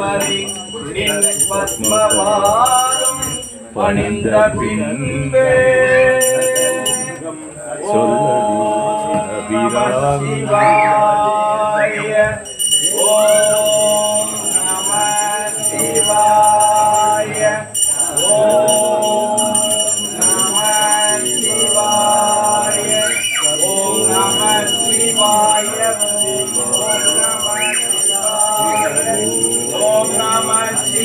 பரி நின் பத்மபாதம் பணிந்த பின்பே. சொல்லி சிவா